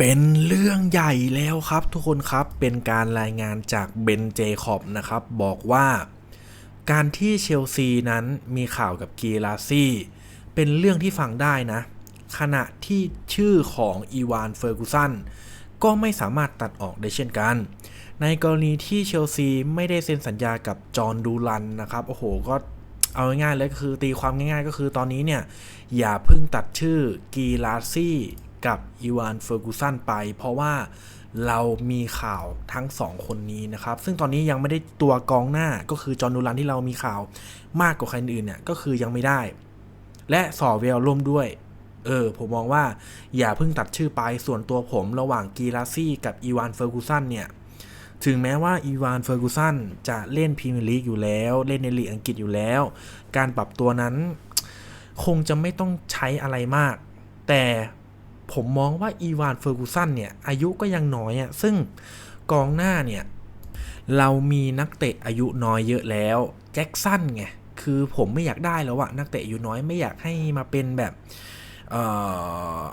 เป็นเรื่องใหญ่แล้วครับทุกคนครับเป็นการรายงานจากเบนเจคอบนะครับ บอกว่าการที่เชลซีนั้นมีข่าวกับกีลาซี่เป็นเรื่องที่ฟังได้นะ ขณะที่ชื่อของอีวานเฟอร์กูสันก็ไม่สามารถตัดออกได้เช่นกัน ในกรณีที่เชลซีไม่ได้เซ็นสัญญากับจอห์นดูรันนะครับ โอ้โหก็เอาง่ายๆเลยก็คือตีความง่ายๆก็คือตอนนี้เนี่ย อย่าเพิ่งตัดชื่อกีลาซี่ กับอีวานเฟอร์กูสันไป เพราะว่าเรามีข่าวทั้งสองคนนี้นะครับ ซึ่งตอนนี้ยังไม่ได้ตัวกองหน้าก็คือจอห์นูรันที่เรามีข่าวมากกว่าใครอื่นเนี่ยก็คือยังไม่ได้ และสอเวลร่วมด้วย เออ ผมมองว่าอย่าเพิ่งตัดชื่อไปส่วนตัวผมระหว่างกีราซี่กับอีวานเฟอร์กูสันเนี่ยถึงแม้ว่าอีวานเฟอร์กูสันจะเล่นพรีเมียร์ลีกอยู่แล้ว เล่นในลีกอังกฤษอยู่แล้ว การปรับตัวนั้น คงจะไม่ต้องใช้อะไรมาก แต่ ผมมองว่าอีวานเฟอร์กูสันเนี่ย อายุก็ยังน้อยอะ่ะซึ่งกองหน้าเนี่ย เรามีนักเตะอายุน้อยเยอะแล้ว แจ็คสันไง คือผมไม่อยากได้แล้วอะนักเตะอายุน้อยไม่อยากให้มาเป็นแบบ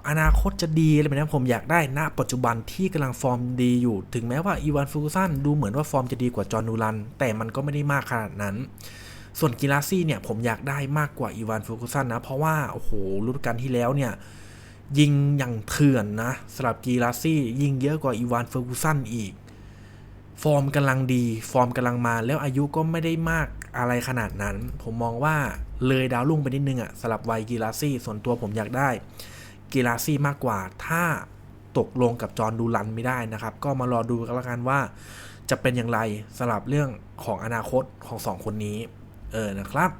อนาคตจะดีอะไรแบบนี้ผมอยากได้ณปัจจุบันที่กำลังฟอร์มดีอยู่ ถึงแม้ว่าอีวานฟูกุสันดูเหมือนว่าฟอร์มจะดีกว่าจอห์นูรัน แต่มันก็ไม่ได้มากขนาดนั้น ส่วนกีฬาซี่เนี่ยผมอยากได้มากกว่าอีวานฟูกุสันนะ เพราะว่า โอ้โหฤดูกาลที่แล้วเนี่ย ยิงอย่างเถื่อนนะสำหรับกีฬาซี่ยิงเยอะกว่าอีวานเฟอร์กูสันอีก ฟอร์มกำลังดี ฟอร์มกำลังมาแล้วอายุก็ไม่ได้มากอะไรขนาดนั้น ผมมองว่าเลยดาวรุ่งไปนิดนึงอะสำหรับวัยกีฬาซี่ส่วนตัวผมอยากได้กีฬาซี่มากกว่า ถ้าตกลงกับจอห์นดูรันไม่ได้นะครับ ก็มารอดูกันแล้วกันว่า จะเป็นอย่างไรสำหรับเรื่องของอนาคตของสองคนนี้ เออนะครับ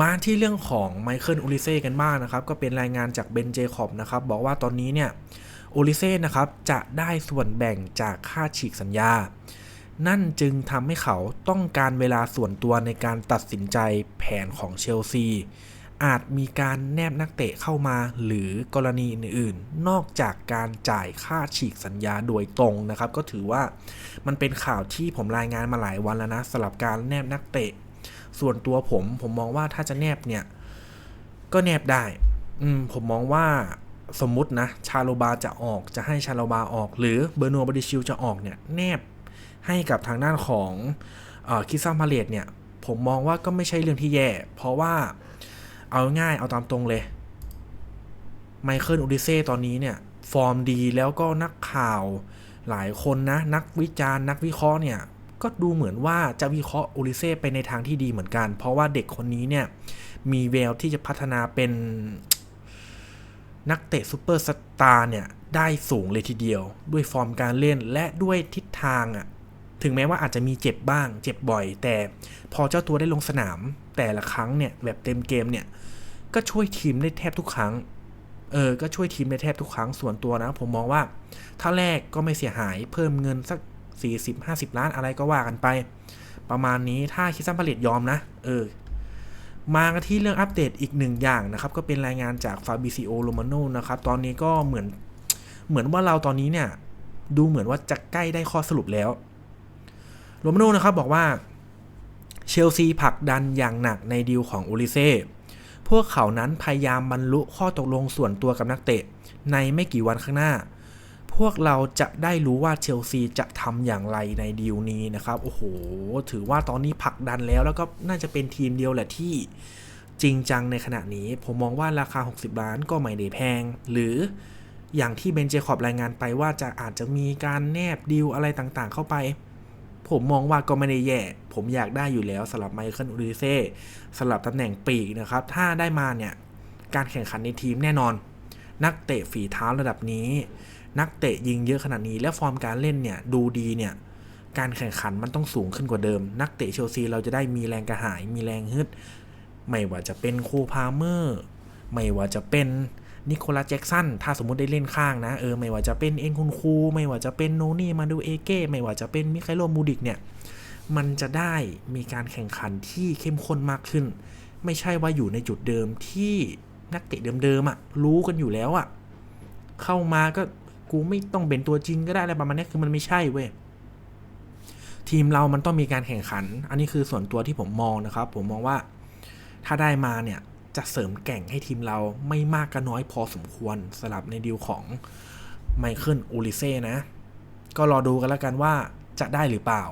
มาที่เรื่องของไมเคิลอูลิเซ่กันบ้างนะครับ ก็เป็นรายงานจากเบนเจคอบนะครับ บอกว่าตอนนี้เนี่ยอูลิเซ่นะครับจะได้ส่วนแบ่งจากค่าฉีกสัญญา นั่นจึงทำให้เขาต้องการเวลาส่วนตัวในการตัดสินใจแผนของเชลซี อาจมีการแนบนักเตะเข้ามาหรือกรณีอื่นๆ นอกจากการจ่ายค่าฉีกสัญญาโดยตรงนะครับ ก็ถือว่ามันเป็นข่าวที่ผมรายงานมาหลายวันแล้วนะสำหรับการแนบนักเตะ ส่วนตัวผมผมมองว่าถ้าจะแนบเนี่ย ก็แนบได้ อืมผมมองว่าสมมุตินะ ชาโลบาจะออกจะให้ชาโลบาออก หรือเบอร์นัวบดิชิลจะออกเนี่ย แนบให้กับทางด้านของอคิซัมพาเลตเนี่ย ผมมองว่าก็ไม่ใช่เรื่องที่แย่ เพราะว่าเอาง่ายเอาตามตรงเลยไมเคิลอูดิเซ่ตอนนี้เนี่ย ฟอร์มดีแล้วก็นักข่าวหลายคนนะ นักวิจารณ์นักวิเคราะห์เนี่ย ก็ดูเหมือนว่าจะวิเคราะห์โอลิเซ่ไปในทางที่ดีเหมือนกัน เพราะว่าเด็กคนนี้เนี่ย มีแววที่จะพัฒนาเป็นนักเตะซูเปอร์สตาร์เนี่ย ได้สูงเลยทีเดียว ด้วยฟอร์มการเล่นและด้วยทิศทางอะ่ะถึงแม้ว่าอาจจะมีเจ็บบ้าง เจ็บบ่อย แต่พอเจ้าตัวได้ลงสนาม แต่ละครั้งเนี่ยแบบเต็มเกมเนี่ย ก็ช่วยทีมได้แทบทุกครั้งเออ ก็ช่วยทีมได้แทบทุกครั้งส่วนตัวนะ ผมมองว่า ถ้าแรกก็ไม่เสียหายเพิ่มเงินสัก 40-50 ล้านอะไรก็ว่ากันไป ประมาณนี้ถ้าคิดซัมผลิตยอมนะ เออ มากันที่เรื่องอัปเดตอีกหนึ่งอย่างนะครับ ก็เป็นรายงานจากฟาบิซิโอโรมาโนนะครับ ตอนนี้ก็เหมือนเหมือนว่าเราตอนนี้เนี่ย ดูเหมือนว่าจะใกล้ได้ข้อสรุปแล้วโรมาโนนะครับบอกว่าเชลซีผลักดันอย่างหนักในดีลของอูลิเซ่พวกเขานั้นพยายามบรรลุข้อตกลงส่วนตัวกับนักเตะ ในไม่กี่วันข้างหน้า พวกเราจะได้รู้ว่าเชลซีจะทำอย่างไรในดีลนี้นะครับ โอ้โห ถือว่าตอนนี้ผลักดันแล้ว แล้วก็น่าจะเป็นทีมเดียวแหละที่จริงจังในขณะนี้ ผมมองว่าราคา 60 ล้านก็ไม่ได้แพง หรืออย่างที่เบนเจคอบรายงานไปว่าจะอาจจะมีการแนบดีลอะไรต่างๆ เข้าไป ผมมองว่าก็ไม่ได้แย่ ผมอยากได้อยู่แล้วสำหรับไมเคิลอูริเซ่สำหรับตำแหน่งปีกนะครับ ถ้าได้มาเนี่ย การแข่งขันในทีมแน่นอน นักเตะฝีเท้าระดับนี้ นักเตะยิงเยอะขนาดนี้ และฟอร์มการเล่นเนี่ยดูดีเนี่ยการแข่งขันมันต้องสูงขึ้นกว่าเดิม นักเตะเชลซีเราจะได้มีแรงกระหาย มีแรงฮึด ไม่ว่าจะเป็นโคพาเมอร์ ไม่ว่าจะเป็นนิโคลัสแจ็กสัน ถ้าสมมติได้เล่นข้างนะ เออ ไม่ว่าจะเป็นเอ็นคุณคู ไม่ว่าจะเป็นโนนี่ มาดูเอเก้ ไม่ว่าจะเป็นมิคาโลมูดิกเนี่ย มันจะได้มีการแข่งขันที่เข้มข้นมากขึ้น ไม่ใช่ว่าอยู่ในจุดเดิมที่นักเตะเดิมๆอะ่ะ รู้กันอยู่แล้วอะ่ะ เข้ามาก็ กูไม่ต้องเป็นตัวจริงก็ได้อะไรประมาณนี้คือมันไม่ใช่เว้ยทีมเรามันต้องมีการแข่งขัน อันนี้คือส่วนตัวที่ผมมองนะครับ ผมมองว่าถ้าได้มาเนี่ยจะเสริมแก่งให้ทีมเราไม่มากก็น้อยพอสมควรสลับในดีลของไมเคิลอูลิเซ่นะ ก็รอดูกันแล้วกันว่าจะได้หรือเปล่า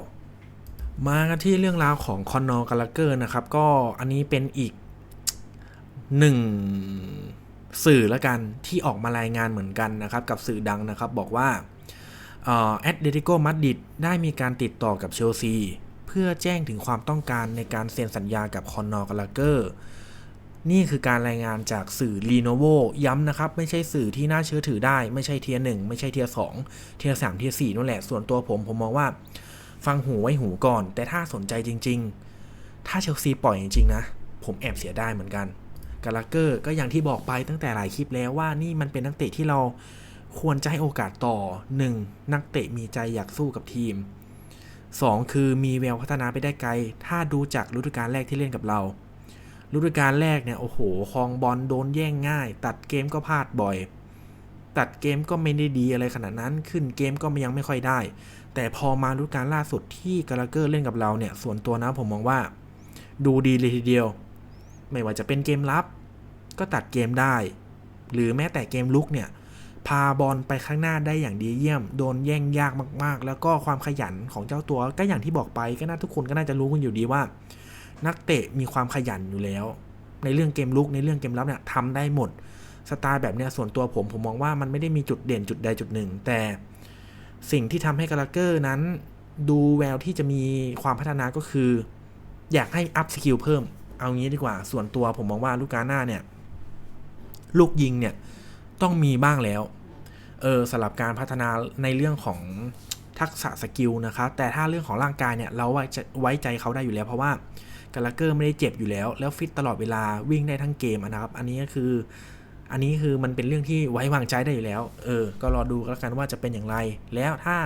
มากันที่เรื่องราวของคอนนอร์กาลาเกอร์นะครับ ก็อันนี้เป็นอีกหนึ่ง สื่อละกันที่ออกมารายงานเหมือนกันนะครับ กับสื่อดังนะครับบอกว่าแอตเลติโกมาดริดได้มีการติดต่อกับเชลซีเพื่อแจ้งถึงความต้องการในการเซ็นสัญญากับคอนนอร์กาลาเกอร์นี่คือการรายงานจากสื่อรีโนโวย้ำนะครับ ไม่ใช่สื่อที่น่าเชื่อถือได้ ไม่ใช่เทียร์หนึ่งไม่ใช่เทียร์สองเทียร์สามเทียร์สี่นั่นแหละ ส่วนตัวผมผมมองว่า ฟังหูไว้หูก่อน แต่ถ้าสนใจจริง ๆ ถ้าเชลซีปล่อยจริง ๆ นะ ผมแอบเสียได้เหมือนกัน กาลาเกอร์ก็อย่างที่บอกไปตั้งแต่หลายคลิปแล้วว่านี่มันเป็นนักเตะที่เราควรจะให้โอกาสต่อ 1. นักเตะมีใจอยากสู้กับทีม 2. คือมีแววพัฒนาไปได้ไกล ถ้าดูจากฤดูกาลแรกที่เล่นกับเราฤดูกาลแรกเนี่ยโอ้โหคลองบอลโดนแย่งง่าย ตัดเกมก็พลาดบ่อย ตัดเกมก็ไม่ได้ดีอะไรขนาดนั้น ขึ้นเกมก็ยังไม่ค่อยได้ แต่พอมาฤดูกาลล่าสุดที่กาลาเกอร์เล่นกับเราเนี่ยส่วนตัวนะผมมองว่า ดูดีเลยทีเดียว ไม่ว่าจะเป็นเกมรับ ก็ตัดเกมได้ หรือแม้แต่เกมลุกเนี่ย พาบอลไปข้างหน้าได้อย่างดีเยี่ยม โดนแย่งยากมากๆ แล้วก็ความขยันของเจ้าตัวก็อย่างที่บอกไปก็น่าทุกคนก็น่าจะรู้กันอยู่ดีว่า นักเตะมีความขยันอยู่แล้ว ในเรื่องเกมลุกในเรื่องเกมรับเนี่ยทำได้หมดสไตล์แบบเนี้ยส่วนตัวผมผมมองว่ามันไม่ได้มีจุดเด่นจุดใดจุดหนึ่ง แต่สิ่งที่ทำให้กาลาเกอร์นั้น ดูแววที่จะมีความพัฒนาก็คือ อยากให้อัพสกิลเพิ่ม เอางี้ดีกว่าส่วนตัวผมมองว่าลูกกาหน้าเนี่ย ลูกยิงเนี่ยต้องมีบ้างแล้ว เออสำหรับการพัฒนาในเรื่องของทักษะสกิลนะครับแต่ถ้าเรื่องของร่างกายเนี่ย เราไว้ไว้ใจเขาได้อยู่แล้ว เพราะว่ากาลาเกอร์ไม่ได้เจ็บอยู่แล้ว แล้วฟิตตลอดเวลาวิ่งได้ทั้งเกมนะครับ อันนี้ก็คือ อันนี้คือมันเป็นเรื่องที่ไว้วางใจได้อยู่แล้ว เออ ก็รอดูแล้วกันว่าจะเป็นอย่างไร แล้วถ้า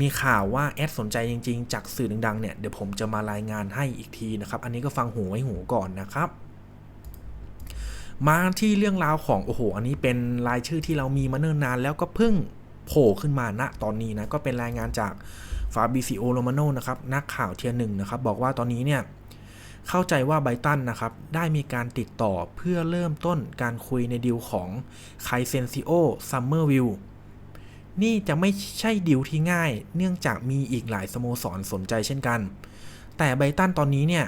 มีข่าวว่าแอดสนใจจริง ๆ จากสื่อดังๆเนี่ยเดี๋ยวผมจะมารายงานให้อีกทีนะครับ อันนี้ก็ฟังหูไว้หูก่อนนะครับมาที่เรื่องราวของโอ้โห อันนี้เป็นรายชื่อที่เรามีมาเนิ่นนานแล้วก็เพิ่งโผล่ขึ้นมาณตอนนี้นะ ก็เป็นรายงานจากฟาบิซิโอโรมาโนนะครับนักข่าวเทียร์หนึ่งนะครับ บอกว่าตอนนี้เนี่ย เข้าใจว่าไบตันนะครับ ได้มีการติดต่อเพื่อเริ่มต้นการคุยในดีลของไคเซนซิโอซัมเมอร์วิล นี่จะไม่ใช่ดีลที่ง่าย เนื่องจากมีอีกหลายสโมสรสนใจเช่นกัน แต่ไบตันตอนนี้เนี่ย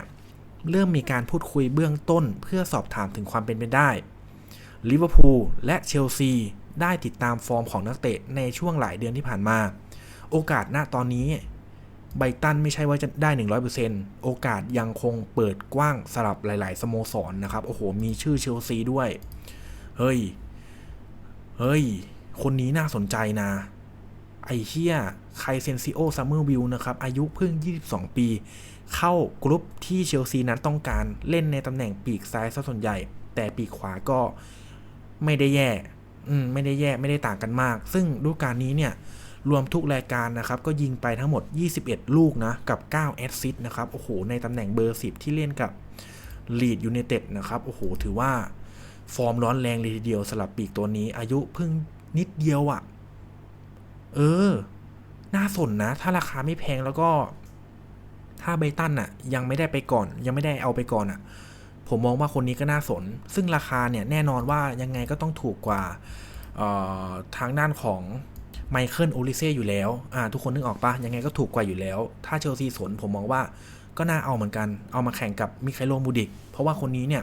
เริ่มมีการพูดคุยเบื้องต้นเพื่อสอบถามถึงความเป็นไปได้ลิเวอร์พูลและเชลซีได้ติดตามฟอร์มของนักเตะในช่วงหลายเดือนที่ผ่านมา โอกาสณตอนนี้ไบตันไม่ใช่ว่าจะได้ 100%โอกาสยังคงเปิดกว้างสำหรับหลาย ๆ สโมสรนนะครับ โอ้โห มีชื่อเชลซีด้วย เฮ้ย เฮ้ย คนนี้น่าสนใจนะ ไอเฮียไคเซนซิโอซัมเมอร์วิลนะครับ อายุเพิ่ง 22 ปี เข้ากรุ๊ปที่เชลซีนั้นต้องการเล่นในตำแหน่งปีกซ้ายซะส่วนใหญ่ แต่ปีกขวาก็ไม่ได้แย่ อืม ไม่ได้แย่ ไม่ได้ต่างกันมาก ซึ่งฤดูกาลนี้เนี่ย รวมทุกรายการนะครับ ก็ยิงไปทั้งหมด 21 ลูกนะ กับ 9 แอสซิสต์นะครับ โอ้โห ในตำแหน่งเบอร์ 10 ที่เล่นกับลีดยู n นเต็ดนะครับ โอ้โห ถือว่าฟอร์มร้อนแรงเลยทีเดียวสำหรับปีกตัวนี้ อายุเพิ่ง นิดเดียวอะ่ะ เออ น่าสนนะ ถ้าราคาไม่แพงแล้วก็ ถ้าไบตันอะ่ะ ยังไม่ได้ไปก่อน ยังไม่ได้เอาไปก่อนอะ่ะ ผมมองว่าคนนี้ก็น่าสน ซึ่งราคาเนี่ยแน่นอนว่ายังไงก็ต้องถูกกว่าทางด้านของไมเคิลโอลิเซ่อยู่แล้ว อ่า ทุกคนนึกออกปะยังไงก็ถูกกว่าอยู่แล้ว ถ้าเชลซีสนผมมองว่าก็น่าเอาเหมือนกัน เอามาแข่งกับมิคาโลมูดิก เพราะว่าคนนี้เนี่ย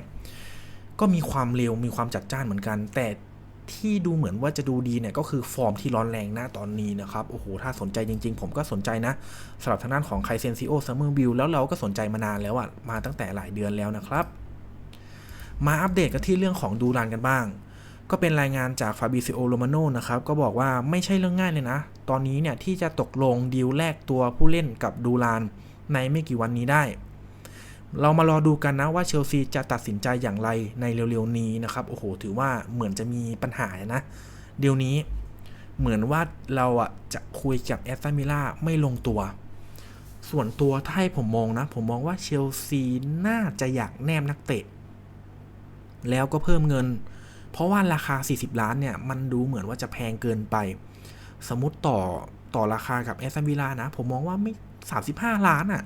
ก็มีความเร็ว มีความจัดจ้านเหมือนกัน แต่ ที่ดูเหมือนว่าจะดูดีเนี่ยก็คือฟอร์มที่ร้อนแรงหน้าตอนนี้นะครับ โอ้โห ถ้าสนใจจริงๆ ผมก็สนใจนะสำหรับทางด้านของไคเซนซิโอซัมเมอร์บิลแล้วเราก็สนใจมานานแล้วอะมาตั้งแต่หลายเดือนแล้วนะครับ มาอัปเดตกันที่เรื่องของดูรันกันบ้าง ก็เป็นรายงานจากฟาบิซิโอโรมาโนนะครับ ก็บอกว่าไม่ใช่เรื่องง่ายเลยนะ ตอนนี้เนี่ยที่จะตกลงดีลแลกตัวผู้เล่นกับดูรานในไม่กี่วันนี้ได้ เรามารอดูกันนะว่าเชลซีจะตัดสินใจอย่างไรในเร็วๆนี้นะครับ โอ้โห ถือว่าเหมือนจะมีปัญหานะ เดี๋ยวนี้เหมือนว่าเราอะจะคุยกับแอสตันมิล่าไม่ลงตัว ส่วนตัวถ้าให้ผมมองนะ ผมมองว่าเชลซีน่าจะอยากแนมนักเตะ แล้วก็เพิ่มเงิน เพราะว่าราคา 40 ล้านเนี่ย มันดูเหมือนว่าจะแพงเกินไป สมมติต่อต่อราคากับแอสตันวิลล่านะ ผมมองว่าไม่ 35 ล้านอะ่ะ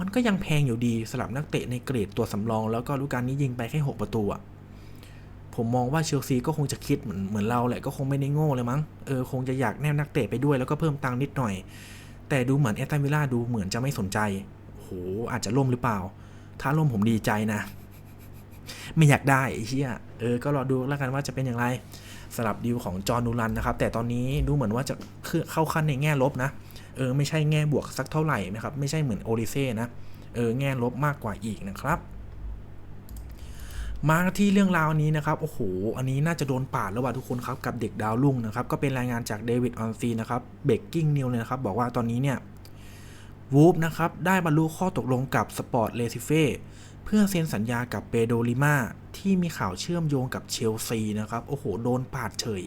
มันก็ยังแพงอยู่ดีสำหรับนักเตะในเกรดตัวสำรอง แล้วก็ฤดูกกาลนี้ยิงไปแค่ 6 ประตูอะผมมองว่าเชลซีก็คงจะคิดเหมือนเหมือนเราแหละก็คงไม่ได้โง่เลยมั้งเออคงจะอยากแนบนักเตะไปด้วยแล้วก็เพิ่มตังค์นิดหน่อย แต่ดูเหมือนแอตตันวิลล่าดูเหมือนจะไม่สนใจโหอาจจะล่มหรือเปล่า ถ้าล่มผมดีใจนะ ไม่อยากได้ไอ้เหี้ยเออก็รอดูแล้วกันว่าจะเป็นอย่างไรสำหรับดีลของจอห์นนูรันนะครับ แต่ตอนนี้ดูเหมือนว่าจะคือเข้าขั้นในแง่ลบนะ เออไม่ใช่แง่บวกสักเท่าไหร่นะครับไม่ใช่เหมือนโอริเซ่นะเออแง่ลบมากกว่าอีกนะครับ มาที่เรื่องราวนี้นะครับโอ้โหอันนี้น่าจะโดนปาดแล้วว่ะทุกคนครับกับเด็กดาวรุ่งนะครับก็เป็นรายงานจากเดวิดออนซีนะครับเบกกิ้งนิวเลยนะครับบอกว่าตอนนี้เนี่ยวูฟนะครับได้บรรลุข้อตกลงกับสปอร์ตเลซิเฟ่เพื่อเซ็นสัญญากับเปโดลิมาที่มีข่าวเชื่อมโยงกับเชลซีนะครับ โอ้โห โดนปาดเฉย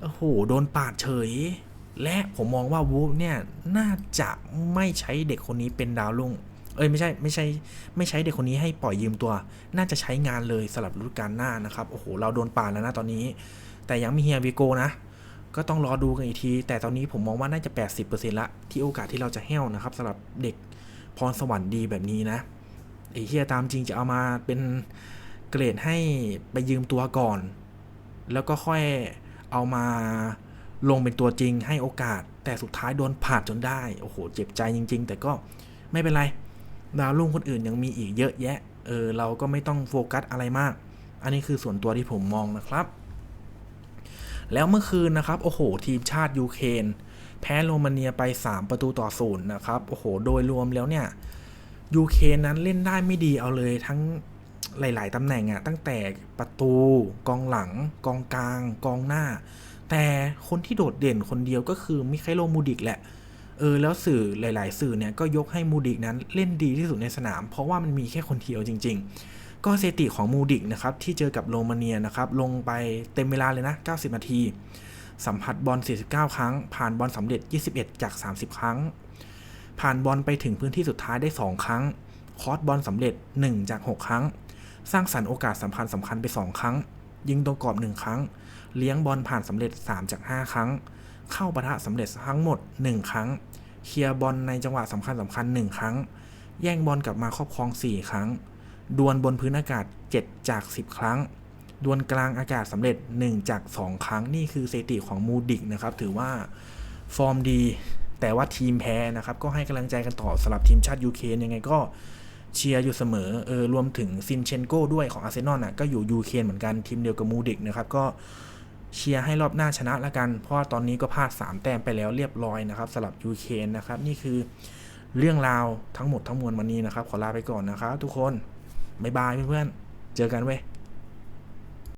โอ้โห โดนปาดเฉย และผมมองว่าวูฟเนี่ยน่าจะไม่ใช้เด็กคนนี้เป็นดาวรุ่ง เอ้ยไม่ใช่ไม่ใช่ไม่ใช้เด็กคนนี้ให้ปล่อยยืมตัว น่าจะใช้งานเลยสำหรับฤดูกาลหน้านะครับ โอ้โห เราโดนป่าแล้วนะตอนนี้ แต่ยังมีเฮียวิโกนะ ก็ต้องรอดูกันอีกที แต่ตอนนี้ผมมองว่าน่าจะ 80%ละ ที่โอกาสที่เราจะแห้วนะครับสำหรับเด็กพรสวรรค์ดีแบบนี้นะไอ้เฮียตามจริงจะเอามาเป็นเกรดให้ไปยืมตัวก่อน แล้วก็ค่อยเอามา ลงเป็นตัวจริงให้โอกาส แต่สุดท้ายโดนผ่าดจนได้ โอ้โห เจ็บใจจริง ๆ แต่ก็ไม่เป็นไร ดาวรุ่งคนอื่นยังมีอีกเยอะแยะ เออ เราก็ไม่ต้องโฟกัสอะไรมาก อันนี้คือส่วนตัวที่ผมมองนะครับ แล้วเมื่อคืนนะครับ โอ้โห ทีมชาติยูเครนแพ้โรมาเนียไป 3 ประตูต่อศูนย์นะครับ โอ้โห โดยรวมแล้วเนี่ยยูเครนนั้นเล่นได้ไม่ดีเอาเลยทั้งหลาย ๆ ตำแหน่งอะตั้งแต่ประตู กองหลัง กองกลาง กองหน้า แต่คนที่โดดเด่นคนเดียวก็คือมิคาโลมูดิกแหละ เออ แล้วสื่อหลาย ๆ สื่อเนี่ยก็ยกให้มูดิกนั้นเล่นดีที่สุดในสนาม เพราะว่ามันมีแค่คนเดียวจริง ๆ ก็สถิติของมูดิกนะครับที่เจอกับโรมาเนียนะครับลงไปเต็มเวลาเลยนะ 90 นาที สัมผัสบอล 49 ครั้ง ผ่านบอลสำเร็จ 21 จาก 30 ครั้ง ผ่านบอลไปถึงพื้นที่สุดท้ายได้ 2 ครั้ง คอร์สบอลสำเร็จ 1 จาก 6 ครั้ง สร้างสรรค์โอกาสสำคัญสำคัญไป 2 ครั้ง ยิงตรงกรอบ 1 ครั้ง เลี้ยงบอลผ่านสำเร็จ 3 จาก 5 ครั้ง เข้าปะทะสำเร็จทั้งหมด 1 ครั้ง เคลียร์บอลในจังหวะสำคัญสำคัญ 1 ครั้ง แย่งบอลกลับมาครอบครอง 4 ครั้ง ดวลบนพื้นอากาศ 7 จาก 10 ครั้ง ดวลกลางอากาศสำเร็จ 1 จาก 2 ครั้ง นี่คือสถิติของมูดิกนะครับ ถือว่าฟอร์มดี แต่ว่าทีมแพ้นะครับ ก็ให้กำลังใจกันต่อสำหรับทีมชาติยูเครนยังไงก็ เชียร์อยู่เสมอเออรวมถึงซินเชนโก้ด้วยของอาร์เซนอลน่ะก็อยู่ยูเครนเหมือนกันทีมเดียวกับมูดิกนะครับก็เชียร์ให้รอบหน้าชนะละกัน เพราะตอนนี้ก็พลาด 3 แต้มไปแล้วเรียบร้อยนะครับสำหรับยูเครนนะครับนี่คือเรื่องราวทั้งหมดทั้งมวลวันนี้นะครับ ขอลาไปก่อนนะครับทุกคนบ๊ายบายเพื่อนๆเจอกันเว้ย